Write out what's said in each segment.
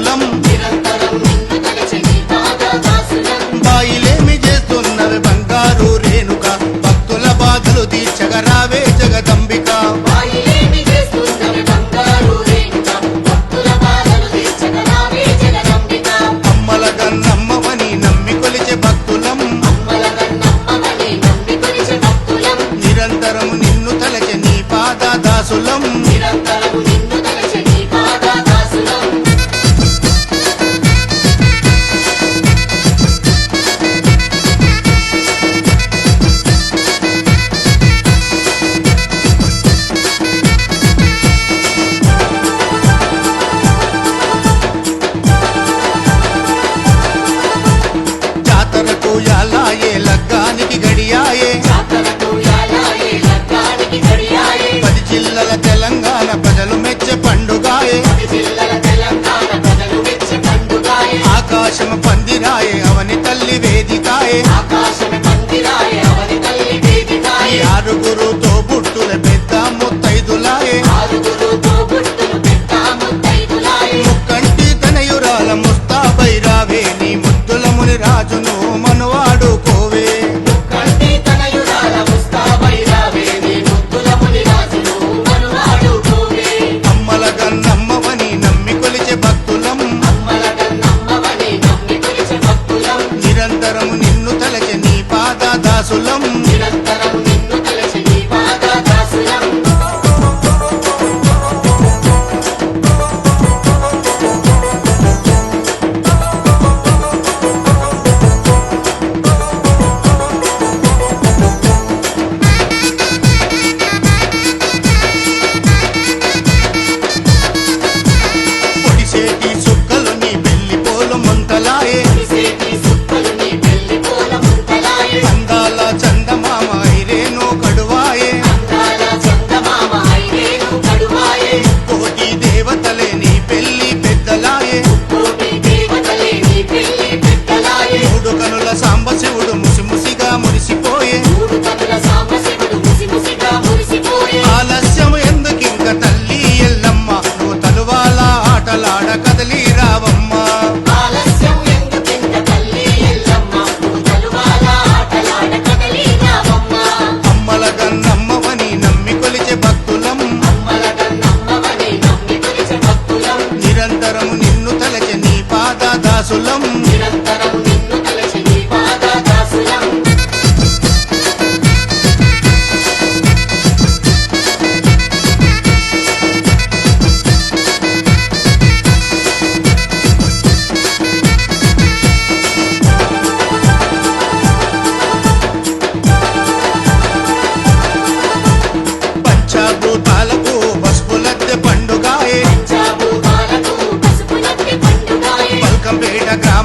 குலம் తెలంగాణ ప్రజలు మెచ్చే పండుగ ఆకాశం పందిరాయే అవని తల్లి వేదికాయే.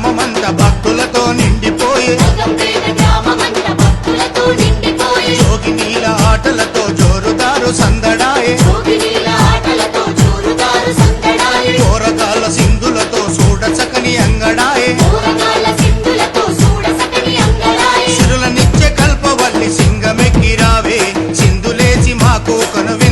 గ్రామమంతా భక్తులతో నిండిపోయే. జోగి ఆటలతో జోరుదారు సందడాయే. కూరగాల సింధులతో చూడచకని అంగడాయే. సిరులనిచ్చే కల్పవల్లి సింగమెక్కిరావే సింధులేచి మాకు కనువే